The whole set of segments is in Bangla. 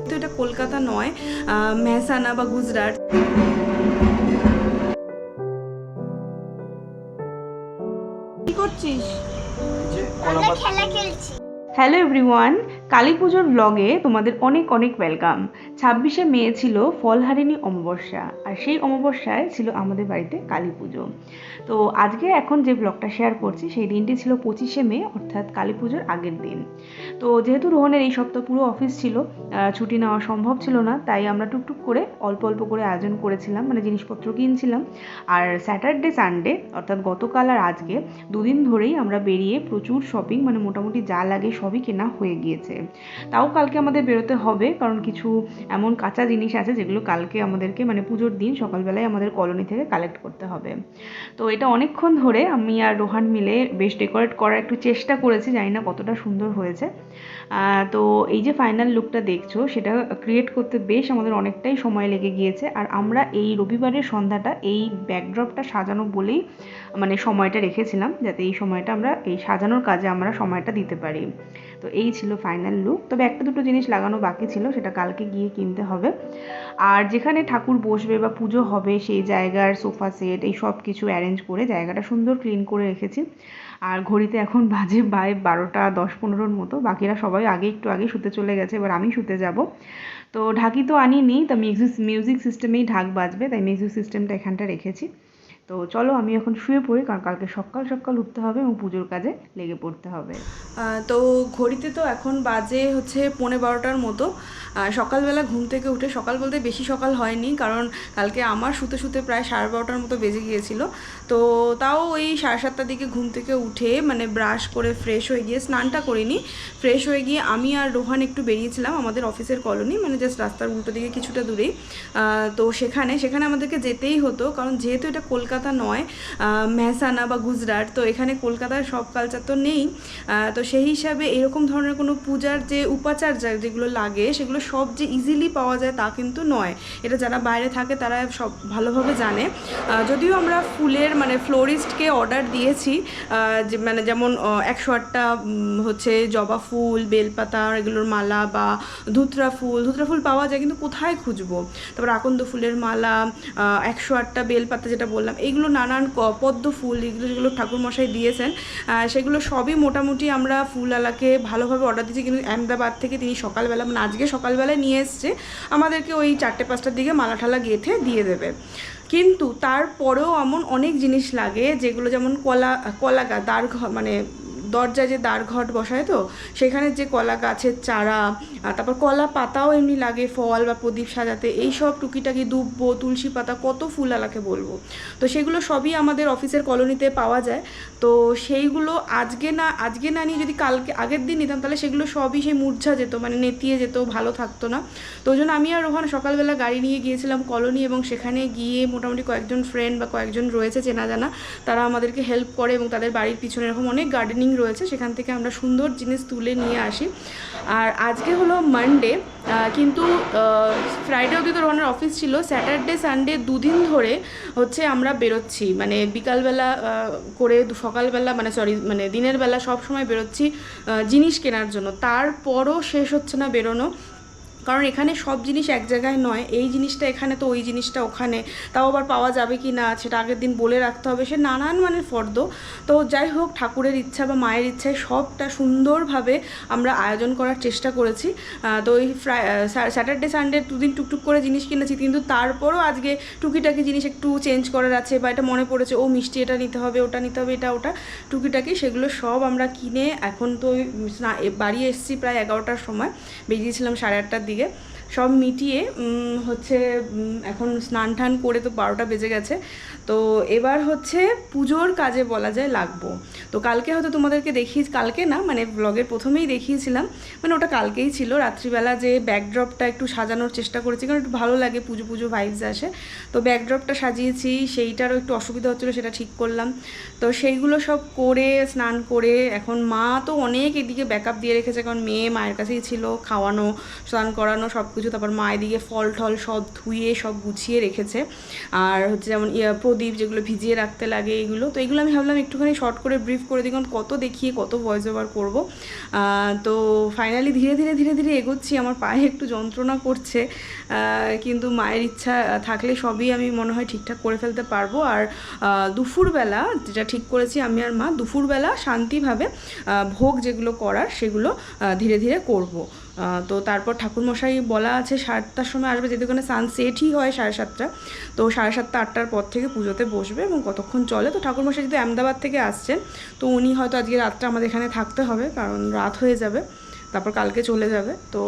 তো এটা কলকাতা নয় আহ, মেহসানা বা গুজরাট। কি করছিস? খেলা খেলছি। হ্যালো এভরিওয়ান কালী পুজোর ব্লগে তোমাদের অনেক অনেক ওয়েলকাম ছাব্বিশে মে ছিল ফলহারিণী অমাবস্যা, আর সেই অমাবস্যায় ছিল আমাদের বাড়িতে কালী পুজো। তো আজকে এখন যে ব্লগটা শেয়ার করছি, সেই দিনটি ছিল পঁচিশে মে, অর্থাৎ কালী পুজোর আগের দিন। তো যেহেতু রোহনের এই সপ্তাহ পুরো অফিস ছিল ছুটি নেওয়া সম্ভব ছিল না, তাই আমরা টুকটুক করে অল্প অল্প করে আয়োজন করেছিলাম মানে জিনিসপত্র কিনছিলাম। আর স্যাটারডে সানডে অর্থাৎ গতকাল আর আজকে, দুদিন ধরেই আমরা বেরিয়ে প্রচুর শপিং মানে মোটামুটি যা লাগে সবই কেনা হয়ে গিয়েছে। তাও কালকে আমাদের বেরোতে হবে, কারণ কিছু এমন কাঁচা জিনিস আছে যেগুলো কালকে আমাদেরকে মানে পুজোর দিন সকালবেলায় আমাদের কলোনি থেকে কালেক্ট করতে হবে। তো এটা অনেকক্ষণ ধরে আমি আর রোহান মিলে বেশ ডেকোরেট করার একটু চেষ্টা করেছি, জানি না কতটা সুন্দর হয়েছে। তো এই যে ফাইনাল লুকটা দেখছ, সেটা ক্রিয়েট করতে বেশ আমাদের অনেকটাই সময় লেগে গিয়েছে। আর আমরা এই রবিবারের সন্ধ্যাটা এই ব্যাকড্রপটা সাজানো বলেই মানে সময়টা রেখেছিলাম, যাতে এই সময়টা আমরা, এই সাজানোর কাজে আমরা সময়টা দিতে পারি। তো এই ছিল ফাইনাল লুক তবে একটা দুটো জিনিস লাগানো বাকি ছিল, সেটা কালকে গিয়ে কিনতে হবে। আর যেখানে ঠাকুর বসবে বা পুজো হবে, সেই জায়গার সোফা সেট, এই সব কিছু অ্যারেঞ্জ করে জায়গাটা সুন্দর ক্লিন করে রেখেছি। আর ঘড়িতে এখন বাজে বাই বারোটা দশ পনেরোর মতো। বাকিরা সবাই আগে একটু আগে শুতে চলে গেছে, এবার আমি শুতে যাব। তো ঢাকি তো আনিনি, তা মিউজিক মিউজিক সিস্টেমেই ঢাক বাজবে, তাই মিউজিক সিস্টেমটা এখানটা রেখেছি। তো চলো আমি এখন শুয়ে পড়ি, কারণ কালকে সকাল সকাল উঠতে হবে এবং পুজোর কাজে লেগে পড়তে হবে। তো ঘড়িতে তো এখন বাজে হচ্ছে পৌনে বারোটার মতো। সকালবেলা ঘুম থেকে উঠে সকাল বলতে বেশি সকাল হয়নি, কারণ কালকে আমার শুতে শুতে প্রায় সাড়ে বারোটার মতো বেজে গিয়েছিল। তো তাও ওই সাড়ে সাতটার দিকে ঘুম থেকে উঠে মানে ব্রাশ করে ফ্রেশ হয়ে গিয়ে স্নানটা করিনি। ফ্রেশ হয়ে গিয়ে আমি আর রোহান একটু বেরিয়েছিলাম আমাদের অফিসের কলোনি মানে জাস্ট রাস্তার উল্টো দিকে কিছুটা দূরেই। তো সেখানে সেখানে আমাদেরকে যেতেই হতো, কারণ যেহেতু এটা কলকাতা নয় মেহসানা বা গুজরাট, তো এখানে কলকাতার সব কালচার তো নেই। তো সেই হিসাবে এরকম ধরনের কোনো পূজার যে উপাচার যেগুলো লাগে, সেগুলো সব যে ইজিলি পাওয়া যায় তা কিন্তু নয়। এটা যারা বাইরে থাকে তারা সব ভালোভাবে জানে। যদিও আমরা ফুলের মানে ফ্লোরিস্টকে অর্ডার দিয়েছি যে মানে যেমন একশো আটটা হচ্ছে জবা ফুল, বেলপাতা, এগুলোর মালা বা ধুতরা ফুল। ধুতরা ফুল পাওয়া যায়, কিন্তু কোথায় খুঁজবো? তারপর আকন্দ ফুলের মালা একশো আটটা বেলপাতা যেটা বললাম এইগুলো নানান পদ্ম ফুল, এগুলো যেগুলো ঠাকুরমশাই দিয়েছেন সেগুলো সবই মোটামুটি আমরা ফুলওয়ালাকে ভালোভাবে অর্ডার দিয়েছি। কিন্তু আহমেদাবাদ থেকে তিনি সকালবেলা মানে আজকে সকালবেলায় নিয়ে এসছে, আমাদেরকে ওই চারটে পাঁচটার দিকে মালাঠালা গেঁথে দিয়ে দেবে। কিন্তু তারপরেও এমন অনেক জিনিস লাগে, যেগুলো যেমন কলা কলা গাছ দাঁড় মানে দরজায় যে দ্বার ঘট বসায় তো, সেখানে যে কলা গাছের চারা তারপর কলা পাতাও এমনি লাগে, ফল বা প্রদীপ সাজাতে, এই সব টুকিটাকি দুব্বো, তুলসী পাতা, কত ফুল আলাকে বলব। তো সেগুলো সবই আমাদের অফিসের কলোনিতে পাওয়া যায়। তো সেইগুলো আজকে না আজকে না নিয়ে যদি কালকে, আগের দিন নিতাম, তাহলে সেগুলো সবই সেই মূর্ছা যেত মানে নেতিয়ে যেত, ভালো থাকতো না। তো ওই জন্য আমি আর ওখানে সকালবেলা গাড়ি নিয়ে গিয়েছিলাম কলোনি এবং সেখানে গিয়ে মোটামুটি কয়েকজন ফ্রেন্ড বা কয়েকজন রয়েছে, চেনা জানা, তারা আমাদেরকে হেল্প করে এবং তাদের বাড়ির পিছনে এরকম অনেক গার্ডেনিং রয়েছে, সেখান থেকে আমরা সুন্দর জিনিস তুলে নিয়ে আসি। আর আজকে হলো মানডে কিন্তু ফ্রাইডে অবধি তো রোহানের অফিস ছিল। স্যাটারডে সানডে দুদিন ধরে হচ্ছে আমরা বেরোচ্ছি। মানে বিকালবেলা করে সকালবেলা মানে সরি মানে দিনের বেলা সব সময় বেরোচ্ছি জিনিস কেনার জন্য। তারপরও শেষ হচ্ছে না বেরোনো। কারণ এখানে সব জিনিস এক জায়গায় নয়। এই জিনিসটা এখানে, তো ওই জিনিসটা ওখানে। তাও আবার পাওয়া যাবে কি না, সেটা আগের দিন বলে রাখতে হবে। সে নানান মানের ফর্দ। তো যাই হোক, ঠাকুরের ইচ্ছা বা মায়ের ইচ্ছায় সবটা সুন্দরভাবে আমরা আয়োজন করার চেষ্টা করেছি। তো ওই ফ্রাই স্যাটারডে, সানডে দুদিন টুকটুক করে জিনিস কিনেছি। কিন্তু তারপরও আজকে টুকিটাকি জিনিস একটু চেঞ্জ করার আছে বা এটা মনে পড়েছে, ও, মিষ্টি এটা নিতে হবে, ওটা নিতে হবে, এটা, ওটা। টুকিটাকি সেগুলো সব আমরা কিনে এখন তো বাড়ি এসেছি প্রায় এগারোটার সময়। বেরিয়েছিলাম সাড়ে আটটার দিকে সব মিটিয়ে হচ্ছে এখন স্নান টান করে তো বারোটা বেজে গেছে। তো এবার হচ্ছে পুজোর কাজে বলা যায় লাগবো। তো কালকে হয়তো তোমাদেরকে দেখিয়ে, কালকে না মানে ব্লগের প্রথমেই দেখিয়েছিলাম। মানে ওটা কালকেই ছিল। রাত্রিবেলা যে ব্যাকড্রপটা একটু সাজানোর চেষ্টা করেছি, কারণ একটু ভালো লাগে, পুজো পুজো ভাইবস আসে। তো ব্যাকড্রপটা সাজিয়েছি, সেইটারও একটু অসুবিধা হচ্ছিল, সেটা ঠিক করলাম। তো সেইগুলো সব করে, স্নান করে, এখন মা তো অনেক এদিকে ব্যাকআপ দিয়ে রেখেছে, কারণ মেয়ে মায়ের কাছেই ছিল, খাওয়ানো, স্নান করানো সব কিছু তারপর মা এদিকে ফল টল সব ধুয়ে, সব গুছিয়ে রেখেছে। আর হচ্ছে যেমন ইয়া প্রদীপ যেগুলো ভিজিয়ে রাখতে লাগে এগুলো। তো এগুলো আমি ভাবলাম একটুখানি শর্ট করে ব্রিফ করে দিই, কারণ কত দেখিয়ে, কত ভয়েস ওভার করব তো ফাইনালি ধীরে ধীরে ধীরে ধীরে এগোচ্ছি। আমার পায়ে একটু যন্ত্রণা করছে। কিন্তু মায়ের ইচ্ছা থাকলে সবই আমি মনে হয় ঠিকঠাক করে ফেলতে পারব। আর দুপুরবেলা যেটা ঠিক করেছি আমি আর মা, দুপুরবেলা শান্তিভাবে ভোগ যেগুলো করার সেগুলো ধীরে ধীরে করব। তো তারপর ঠাকুরমশাই বলা আছে সাতটার সময় আসবে, যেহেতু ওখানে সানসেটই হয় সাড়ে সাতটা। তো সাড়ে সাতটা, আটটার পর থেকে পুজোতে বসবে এবং কতক্ষণ চলে। তো ঠাকুরমশাই যদি আহমেদাবাদ থেকে আসছেন, তো উনি হয়তো আজকে রাতটা আমাদের এখানে থাকতে হবে, কারণ রাত হয়ে যাবে, তারপর কালকে চলে যাবে। তো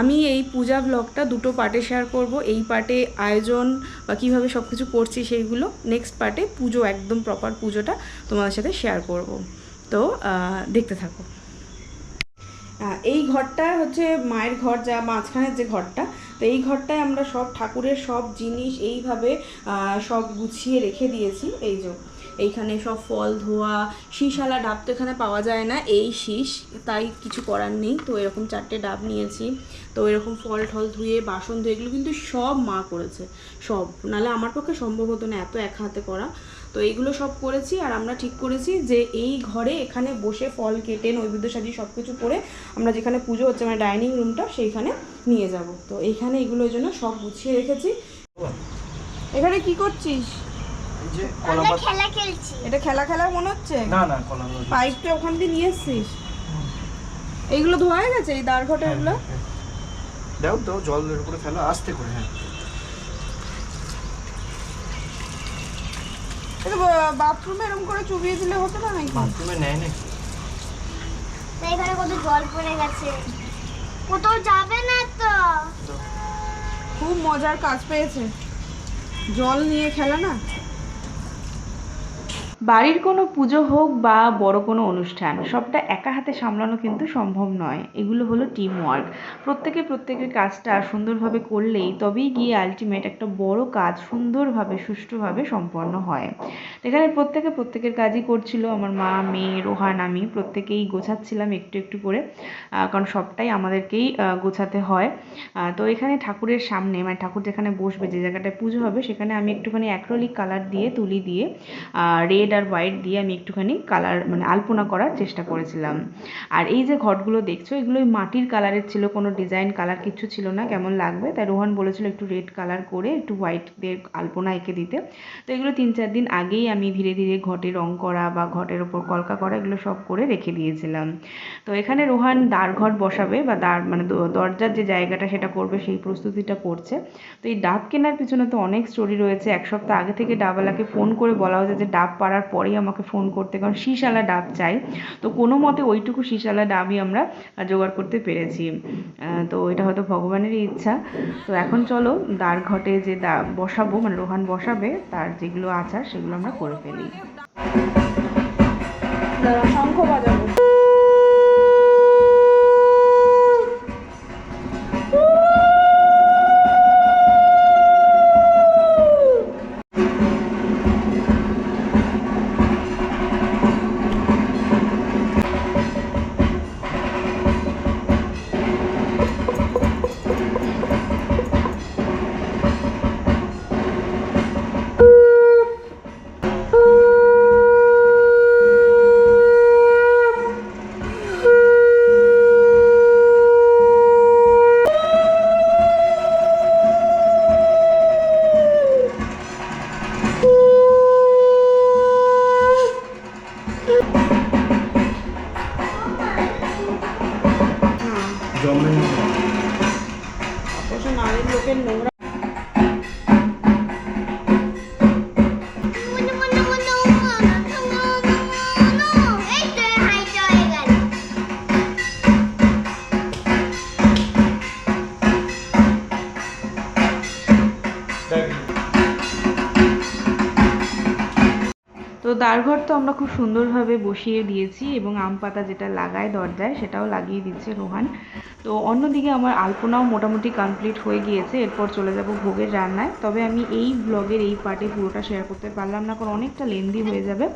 আমি এই পূজা ব্লগটা দুটো পার্টে শেয়ার করব। এই পার্টে আয়োজন বা কীভাবে সব কিছু করছি সেইগুলো নেক্সট পার্টে পুজো, একদম প্রপার পুজোটা তোমাদের সাথে শেয়ার করব। তো দেখতে থাকো। এই ঘরটা হচ্ছে মায়ের ঘর, যা মাঝখানের যে ঘরটা, তো এই ঘরটায় আমরা সব ঠাকুরের সব জিনিস এইভাবে সব গুছিয়ে রেখে দিয়েছি। এই যে, এইখানে সব ফল, ধোয়া শীষালা ডাব তো এখানে পাওয়া যায় না। এই শীষ তাই কিছু করার নেই। তো এরকম চারটে ডাব নিয়েছি। তো এরকম ফল টল ধুয়ে, বাসন ধুয়ে, এগুলো কিন্তু সব মা করেছে। সব। নাহলে আমার পক্ষে সম্ভব হতো না এত এক হাতে করা। তো এইগুলো সব করেছি আর আমরা ঠিক করেছি যে এই ঘরে এখানে বসে ফল কেটে নৈবেদ্য সাজিয়ে সব কিছু করে আমরা যেখানে পুজো হচ্ছে মানে ডাইনিং রুমটা সেইখানে নিয়ে যাব। তো এইখানে এগুলোর জন্য সব গুছিয়ে রেখেছি। এখানে কি করছিস? এই যে আমরা কলা পাতা খেলা খেলছি। এটা খেলা খেলা মনে হচ্ছে? না না পাইপটা ওখান দিয়ে নিয়ে এসছিস? এইগুলো ধোয়া গেছে? এই দাঁড় ঘটে এগুলো? দাও দাও জল এর উপরে ফেলো আস্তে করে হ্যাঁ। বাথরুমে এরকম করে চুবিয়ে দিলে হতো না নাকি? বাথরুমে নেয় নাকি? এখানে কত জল পড়ে গেছে। কোথাও যাবে না তো। খুব মজার কাজ পেয়েছে। জল নিয়ে খেলা না? বাড়ির কোনো পুজো হোক বা বড় কোনো অনুষ্ঠান, সবটা একা হাতে সামলানো কিন্তু সম্ভব নয়। এগুলো হলো টিম ওয়ার্ক প্রত্যেকে প্রত্যেকের কাজটা সুন্দরভাবে করলেই তবেই গিয়ে আলটিমেট একটা বড় কাজ সুন্দরভাবে, সুষ্ঠুভাবে সম্পন্ন হয়। এখানে প্রত্যেকে প্রত্যেকের কাজই করছিল। আমার মা, মেয়ে, রোহান, আমি প্রত্যেকেই গোছাচ্ছিলাম একটু একটু করে কারণ সবটাই আমাদেরকেই গোছাতে হয়। তো এখানে ঠাকুরের সামনে মানে ঠাকুর যেখানে বসবে, যে জায়গাটায় পুজো হবে, সেখানে আমি একটুখানি অ্যাক্রোলিক কালার দিয়ে, তুলি দিয়ে রেড আর হোয়াইট দিয়ে আমি একটুখানি কালার মানে আলপনা করার চেষ্টা করেছিলাম। আর এই যে ঘটগুলো দেখছ এগুলো মাটির কালারের ছিল, কোনো ডিজাইন কালার কিছু ছিল না, কেমন লাগবে? তাই রোহান বলেছিল একটু রেড কালার করে একটু হোয়াইট দিয়ে আলপনা এঁকে দিতে। তো এগুলো তিন চার দিন আগেই আমি ধীরে ধীরে ঘটে রং করা বা ঘটের ওপর কলকা করা, এগুলো সব করে রেখে দিয়েছিলাম। তো এখানে রোহান দ্বার ঘট বসাবে বা দ্বার মানে দরজার যে জায়গাটা সেটা করবে, সেই প্রস্তুতিটা করছে। তো এই ডাব কেনার পিছনে তো অনেক স্টোরি রয়েছে। এক সপ্তাহ আগে থেকে ডাবওয়ালাকে ফোন করে বলা হয়েছে যে ডাব পাড়ার পরেই আমাকে ফোন করতে, কারণ শীষালা ডাব চাই। তো কোনো মতে ওইটুকু শীষালা ডাবই আমরা জোগাড় করতে পেরেছি। তো এটা হয়তো ভগবানেরই ইচ্ছা। তো এখন চলো, দ্বার ঘটে যে দা, বসাবো মানে রোহান বসাবে, তার যেগুলো আচার সেগুলো আমরা করে ফেলি। শঙ্খ বাজাবো। তো দ্বারঘর তো আমরা খুব সুন্দরভাবে বসিয়ে দিয়েছি এবং আম পাতা যেটা লাগায় দরজায় সেটাও লাগিয়ে দিচ্ছে রোহান। তো অন্যদিকে আমার আলপনাও মোটামুটি কমপ্লিট হয়ে গিয়েছে, এরপর চলে যাব ভোগের রান্নায়। তবে আমি এই ব্লগের এই পার্টে পুরোটা শেয়ার করতে পারলাম না, কারণ অনেকটা লেন্দি হয়ে যাবে।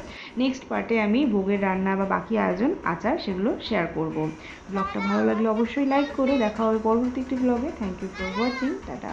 নেক্সট পার্টে আমি ভোগের রান্না বা বাকি আয়োজন, আচার সেগুলো শেয়ার করব। ব্লগটা ভালো লাগলে অবশ্যই লাইক করে দেখা হবে পরবর্তী একটি ব্লগে thank you for watching tata.